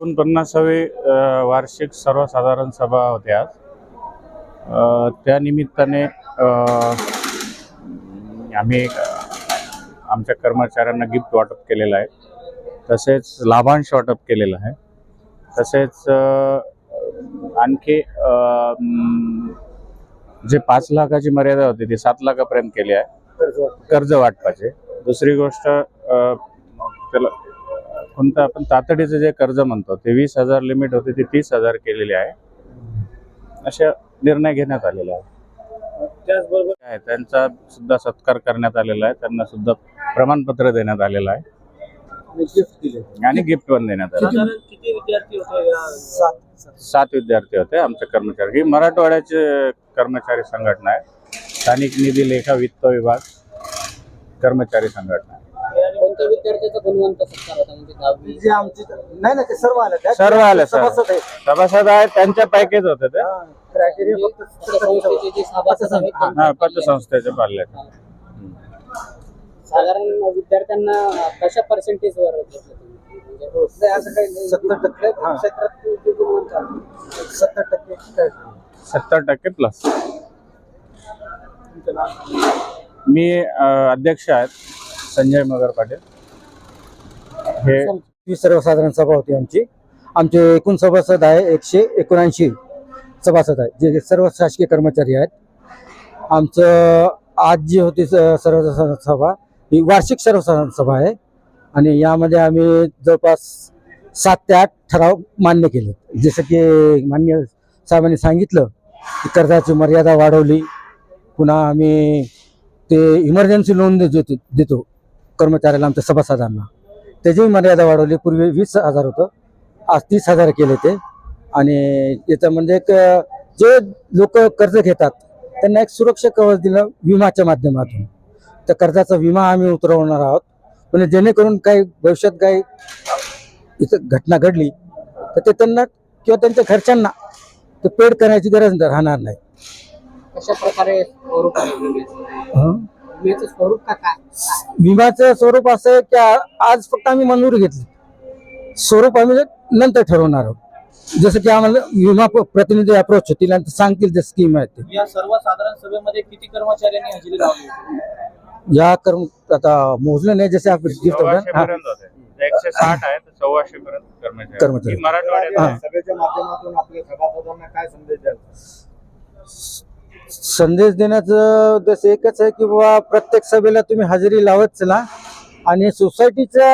एकोणपन्नासावी वार्षिक सर्वसाधारण सभा होते आज. त्यानिमित्ताने त्या निमित्ताने आम्ही आमच्या कर्मचाऱ्यांना गिफ्ट वाटप केलेलं आहे. तसेच लाभांश वाटप केलेलं आहे. तसेच आणखी जे पाच लाखाची मर्यादा होती ती सात लाखापर्यंत केली आहे. कर्ज वाटपाचे. दुसरी गोष्ट त्याला कोणतं आपण तातडीचं जे कर्ज म्हणतो ते वीस हजार लिमिट होते ते तीस हजार केलेले आहे. अशा निर्णय घेण्यात आलेला आहे. त्याचबरोबर आहे त्यांचा सुद्धा सत्कार करण्यात आलेला आहे त्यांना सुद्धा प्रमाणपत्र देण्यात आलेलं आहे. गिफ्ट दिले. आणि गिफ्ट पण देण्यात आलं साधारण किती विद्यार्थी होते या सात. सात विद्यार्थी होते आमचे कर्मचारी. ही मराठवाड्याचे कर्मचारी संघटना आहे. स्थानिक निधी लेखा वित्त विभाग कर्मचारी संघटना. कोणत्या विद्यार्थ्याचा गुणवंत सत्कार होता म्हणजे दहावी जे आमची नाही ना ते सर्व आले त्यात सर्व आले, सर्व. सभासद आहेत. सभासद आहे त्यांच्या पॅकेज होते ते हा, criteria म्हणजे फक्त त्या संस्थेचे जे सभासद आहेत हा, पतसंस्थेचे साधारण विद्यार्थ्यांना कशा पर्सेंटेज वर घेतलं तुम्ही? म्हणजे असं काही नाही. सत्तर टक्के हा. क्षेत्रात जे गुणवंत आहे. सत्तर टक्के काय? सत्तर टक्के प्लस तुमचं नाव? मी अ, अध्यक्ष आहेत संजय मगर पाटील हे ही सर्वसाधारण सभा होती आमची. आमचे एकूण सभासद आहे एकशे एकोणऐंशी सभासद आहे जे सर्व शासकीय कर्मचारी आहेत. आमचं आज जी होती स- सर्वसाधारण सभा ही वार्षिक सर्वसाधारण सभा आहे. आणि यामध्ये आम्ही जवळपास सात ते आठ ठराव मान्य केले जसं की मान्य साहेबांनी सांगितलं की कर्जाची मर्यादा वाढवली. पुन्हा आम्ही ते इमर्जन्सी लोन देतो देतो कर्मचाऱ्याला आमच्या सभासदांना. त्याची मर्यादा वाढवली. पूर्वी वीस हजार होतं. आज तीस हजार केले ते. आणि याचं म्हणजे जे लोक कर्ज घेतात त्यांना एक सुरक्षा कवच दिलं विमाच्या माध्यमातून. त्या कर्जाचा विमा आम्ही उतरवणार आहोत. म्हणजे जेणेकरून काही भविष्यात काही इथं घटना घडली तर ते त्यांना किंवा त्यांच्या घरच्यांना ते पेड करण्याची गरज राहणार नाही. कशा प्रकारे विम्याचं? स्वरूप का काय? विम्याचं स्वरूप असं आहे की आज फक्त आम्ही मंजुरी घेतली स्वरूप आम्ही नंतर ठरवणार आहोत जसं की आम्हाला विमा प्रतिनिधी अप्रोच होतील आणि सांगतील ते स्कीम आहे ते या सर्वसाधारण सभेमध्ये किती कर्मचाऱ्यांनी हजेरी लावली या कर्म आता मोजलं नाही जसे आपण gift होतं, सव्वाशे हा. पर्यंत होते एकशे साठ आहेत सव्वाशे पर्यंत कर्मचारी कर्मचारी. ही मराठवाड्यात हा. आहे. सभेच्या माध्यमातून आपल्या सभासदांना काय संदेश द्याल संदेश देण्याचं उद्देश एकच आहे की बाबा प्रत्येक सभेला तुम्ही हजेरी लावत चला. आणि सोसायटीच्या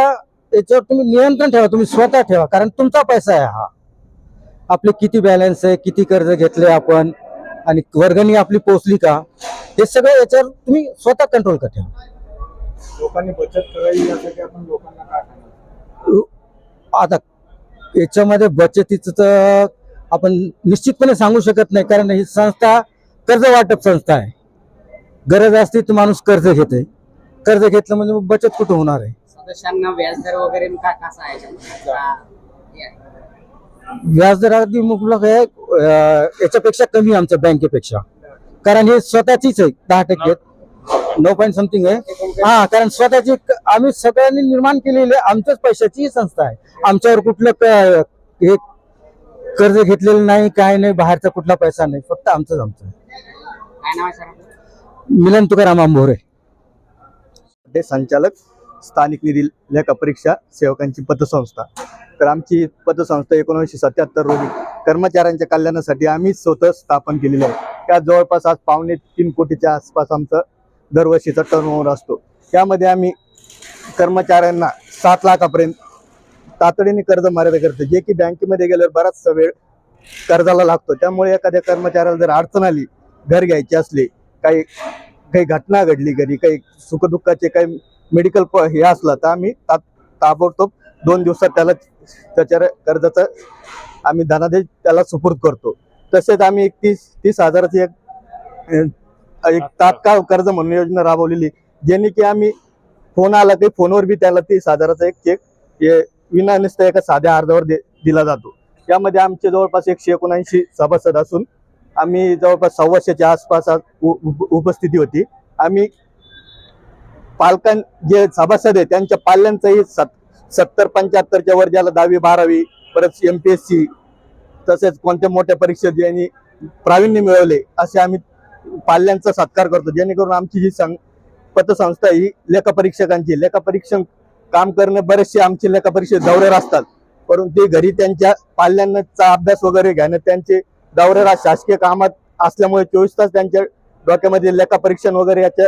याच्यावर तुम्ही नियंत्रण ठेवा तुम्ही स्वतः ठेवा कारण तुमचा पैसा आहे हा. आपले किती बॅलन्स आहे किती कर्ज घेतले आपण आणि वर्गणी आपली पोचली का? हे सगळं याच्यावर तुम्ही स्वतः कंट्रोल कर. ठेवा लोकांनी बचत करावी यासाठी आपण लोकांना काय सांगाल आता याच्यामध्ये बचतीचं तर आपण निश्चितपणे सांगू शकत नाही कारण ही संस्था कर्ज वाटप संस्था आहे. गरज असते तर माणूस कर्ज घेते कर्ज घेतलं म्हणजे मग बचत कुठं होणार आहे? सदस्यांना व्याजदर वगैरे का कसा आहे? आहे. व्याजदर अगदी मुबलक आहे. अं, याच्यापेक्षा कमी आहे आमच्या बँकेपेक्षा. कारण हे स्वतःचीच आहे दहा टक्के. नऊ पॉईंट समथिंग आहे. हा कारण स्वतःची क- आम्ही सगळ्यांनी निर्माण केलेली आहे, आमच्याच पैशाची ही संस्था आहे. आमच्यावर कुठलं क- हे कर्ज घेतलेलं नाही काय नाही बाहेरचा कुठला पैसा नाही. फक्त आमचंच आमचं आहे. काय नाव आहे सर? आपलं? मिलन तुकाराम आंभोरे ते संचालक स्थानिक निधी लेखा परीक्षा सेवकांची पतसंस्था. तर आमची पतसंस्था एकोणीसशे सत्याहत्तर रोजी कर्मचाऱ्यांच्या कल्याणासाठी आम्हीच स्वतः स्थापन केलेली आहे. त्या जवळपास आज पावणे तीन कोटीच्या आसपास आमचं दरवर्षीचा टर्नओव्हर असतो. त्यामध्ये आम्ही कर्मचाऱ्यांना सात लाखापर्यंत तातडीने कर्ज मर्यादा करतो. जे की बँकेमध्ये गेल्यावर बराचसा वेळ कर्जाला लागतो. त्यामुळे एखाद्या कर्मचाऱ्याला जर अडचण आली घर घ्यायचे असले काही काही घटना घडली घरी काही सुखदुःखाचे काही मेडिकल हे असलं तर आम्ही ता ताबडतोब दोन दिवसात त्याला त्याच्या कर्जाचं आम्ही धनादेश त्याला सुपूर्द करतो. तसेच आम्ही एक तीस तीस हजाराची एक एक तात्काळ कर्ज म्हणून योजना राबवलेली ज्यांनी की आम्ही फोन आला की फोनवर बी त्याला तीस हजाराचा एक चेक हे विना नुसतं एका साध्या अर्जावर दे दिला जातो. यामध्ये आमचे जवळपास एकशे एकोणऐंशी सभासद असून आम्ही जवळपास सव्वाशेच्या आसपास उ- उपस्थिती होती. आम्ही पालकां जे सभासद आहे त्यांच्या पाल्यांचंही सत सत्तर पंच्याहत्तरच्या वर ज्याला दहावी बारावी परत एम पी एस सी तसेच कोणत्या मोठ्या परीक्षेत ज्यांनी प्रावीण्य मिळवले असे आम्ही पाल्यांचा सत्कार करतो. जेणेकरून आमची जी सं पतसंस्था ही लेखपरीक्षकांची लेखापरीक्षक काम करणे बरेचसे आमचे लेखपरीक्षक दौऱ्यावर असतात. परंतु ते घरी त्यांच्या पाल्यांचा अभ्यास वगैरे घेणं त्यांचे दौऱ्यावर शासकीय कामात असल्यामुळे चोवीस तास त्यांच्या डोक्यामध्ये लेखापरीक्षण वगैरे याच्या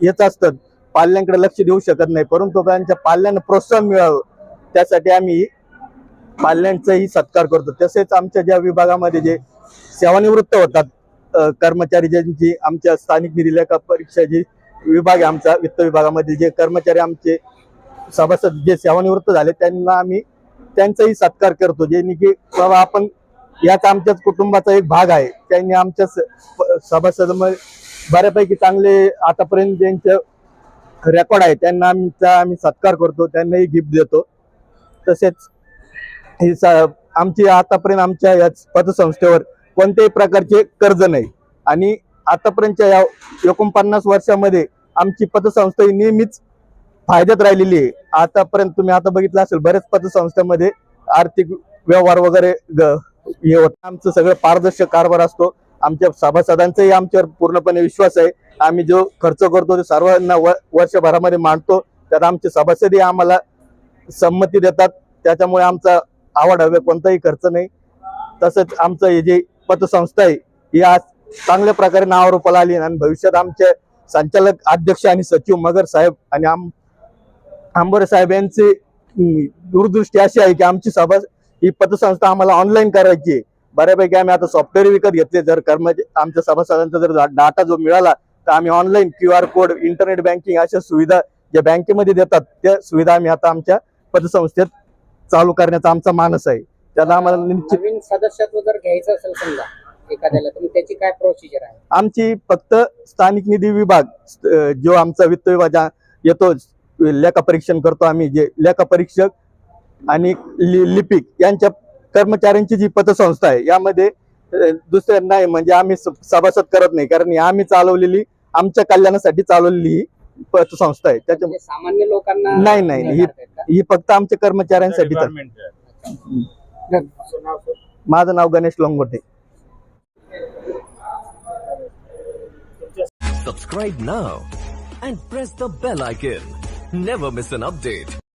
येत असतं पाल्यांकडे लक्ष देऊ शकत नाही. परंतु त्यांच्या पाल्यांना प्रोत्साहन मिळावं. त्यासाठी आम्ही पाल्यांचाही सत्कार करतो. तसेच आमच्या ज्या विभागामध्ये जे सेवानिवृत्त होतात कर्मचारी ज्यांची आमच्या स्थानिक निधी लेखा परीक्षा जी विभाग आहे आमचा वित्त विभागामध्ये जे कर्मचारी आमचे सभासद जे सेवानिवृत्त झाले त्यांना आम्ही त्यांचाही सत्कार करतो. जे की बाबा आपण याच आमच्याच कुटुंबाचा एक भाग आहे. त्यांनी आमच्या सभासद बऱ्यापैकी चांगले आतापर्यंत ज्यांचे रेकॉर्ड आहे त्यांना आमचा आम्ही सत्कार करतो त्यांनाही गिफ्ट देतो. तसेच ही स- आमची आतापर्यंत आमच्या या पतसंस्थेवर कोणत्याही प्रकारचे कर्ज नाही. आणि आतापर्यंतच्या या एकोणपन्नास वर्षामध्ये आमची पतसंस्था ही नेहमीच फायद्यात राहिलेली आहे. आतापर्यंत तुम्ही आता बघितलं असेल बऱ्याच पतसंस्थेमध्ये आर्थिक व्यवहार वगैरे ग- हे आमचं सगळं पारदर्शक कारभार असतो. आमच्या सभासदांचाही आमच्यावर पूर्णपणे विश्वास आहे. आम्ही जो खर्च करतो ते सर्वांना व- वर्षभरामध्ये मांडतो. त्यात आमचे सभासदही आम्हाला संमती देतात. त्याच्यामुळे आमचा आवड हवे कोणताही खर्च नाही. तसंच आमचं हे जे पतसंस्था आहे ही आज चांगल्या प्रकारे नावारूपाला आली आहे आणि भविष्यात आमचे संचालक अध्यक्ष आणि सचिव मगर साहेब आणि आम आंबोरे साहेब यांची दूरदृष्टी अशी आहे की आमची सभा ही पतसंस्था आम्हाला ऑनलाईन करायची आहे. बऱ्यापैकी आम्ही आता सॉफ्टवेअर विकत घेतले. जर कर्मचारी आमच्या सभासदांचा जर डाटा जो मिळाला तर आम्ही online Q R code internet banking अशा सुविधा ज्या बँकेमध्ये देतात त्या सुविधा आम्ही आता आमच्या पतसंस्थेत चालू करण्याचा आमचा मानस आहे. त्याला आम्हाला निश्चित नवीन सदस्यत्व जर घ्यायचं असेल समजा एखाद्याला तर मग त्याची काय प्रोसिजर आहे? आमची फक्त स्थानिक निधी विभाग जो आमचा वित्त विभाग येतो लेखापरीक्षण करतो आम्ही जे लेखापरीक्षक आणि लि- लिपिक यांच्या कर्मचाऱ्यांची जी पतसंस्था आहे यामध्ये दुसऱ्या नाही म्हणजे आम्ही सभासद करत नाही कारण ही आम्ही चालवलेली आमच्या कल्याणासाठी चालवलेली ही पतसंस्था आहे त्याच्या म्हणजे सामान्य लोकांना नाही, नाही, ही- फक्त आमच्या कर्मचाऱ्यांसाठी. माझं नाव Ganesh लोंगोटे Subscribe now and press the bell icon. Never miss an update.